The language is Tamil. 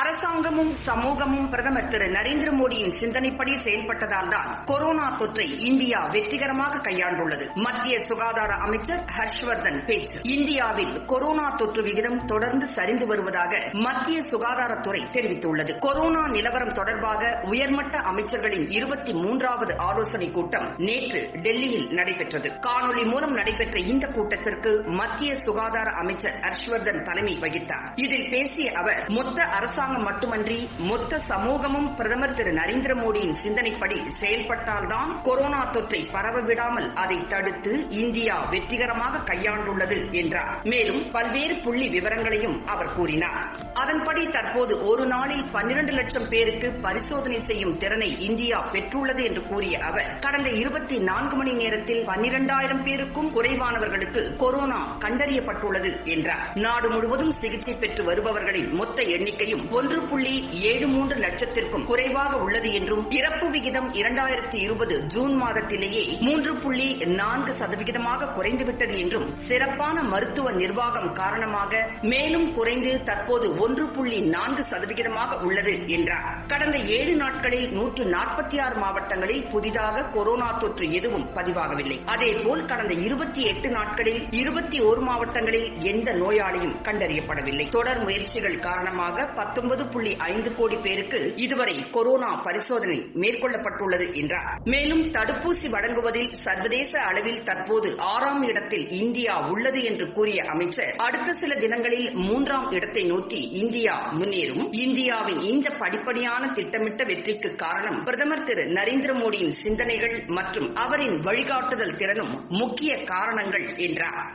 அரசாங்கமும் சமூகமும் பிரதமர் திரு நரேந்திர மோடியின் சிந்தனைப்படி செயல்பட்டதால் தான் கொரோனா தொற்றை இந்தியா வெற்றிகரமாக கையாண்டுள்ளது. மத்திய சுகாதார அமைச்சர் ஹர்ஷ்வர்தன் பேச்சு. இந்தியாவில் கொரோனா தொற்று விகிதம் தொடர்ந்து சரிந்து வருவதாக மத்திய சுகாதாரத்துறை தெரிவித்துள்ளது. கொரோனா நிலவரம் தொடர்பாக உயர்மட்ட அமைச்சர்களின் இருபத்தி மூன்றாவது ஆலோசனைக் கூட்டம் நேற்று டெல்லியில் நடைபெற்றது. காணொலி மூலம் நடைபெற்ற இந்த கூட்டத்திற்கு மத்திய சுகாதார அமைச்சர் ஹர்ஷ்வர்தன் தலைமை வகித்தார். இதில் பேசிய அவர் மொத்த அரசாங்க அரசாங்கம் மட்டுமன்றி மொத்த சமூகமும் பிரதமர் திரு நரேந்திர மோடியின் சிந்தனைப்படி செயல்பட்டால்தான் கொரோனா தொற்றை பரவவிடாமல் அதை தடுத்து இந்தியா வெற்றிகரமாக கையாண்டுள்ளது என்றார். மேலும் பல்வேறு புள்ளி விவரங்களையும் அவர் கூறினார். அதன்படி தற்போது ஒரு நாளில் பன்னிரண்டு லட்சம் பேருக்கு பரிசோதனை செய்யும் திறனை இந்தியா பெற்றுள்ளது என்று கூறிய அவர் கடந்த இருபத்தி நான்கு மணி நேரத்தில் பன்னிரண்டாயிரம் பேருக்கும் குறைவானவர்களுக்கு கொரோனா கண்டறியப்பட்டுள்ளது என்றார். நாடு முழுவதும் சிகிச்சை பெற்று வருபவர்களின் மொத்த எண்ணிக்கையும் ஒன்று புள்ளி ஏழு மூன்று லட்சத்திற்கும் குறைவாக உள்ளது என்றும் இறப்பு விகிதம் இரண்டாயிரத்தி இருபது ஜூன் மாதத்திலேயே மூன்று புள்ளி நான்கு சதவிகிதமாக குறைந்துவிட்டது என்றும் சிறப்பான மருத்துவ நிர்வாகம் காரணமாக மேலும் குறைந்து தற்போது ஒன்று புள்ளி நான்கு சதவிகிதமாக உள்ளது என்றார். கடந்த ஏழு நாட்களில் நூற்று நாற்பத்தி ஆறு மாவட்டங்களில் புதிதாக கொரோனா தொற்று எதுவும் பதிவாகவில்லை. அதேபோல் கடந்த இருபத்தி எட்டு நாட்களில் இருபத்தி ஒரு மாவட்டங்களில் எந்த நோயாளியும் கண்டறியப்படவில்லை. தொடர் முயற்சிகள் காரணமாக பத்து பத்தொன்பது புள்ளி ஐந்து கோடி பேருக்கு இதுவரை கொரோனா பரிசோதனை மேற்கொள்ளப்பட்டுள்ளது என்றார். மேலும் தடுப்பூசி வழங்குவதில் சர்வதேச அளவில் தற்போது ஆறாம் இடத்தில் இந்தியா உள்ளது என்று கூறிய அமைச்சர் அடுத்த சில தினங்களில் மூன்றாம் இடத்தை நோக்கி இந்தியா முன்னேறும். இந்தியாவின் இந்த படிப்படியான திட்டமிட்ட வெற்றிக்கு காரணம் பிரதமர் திரு நரேந்திர மோடியின் சிந்தனைகள் மற்றும் அவரின் வழிகாட்டுதல் திறனும் முக்கிய காரணங்கள் என்றார்.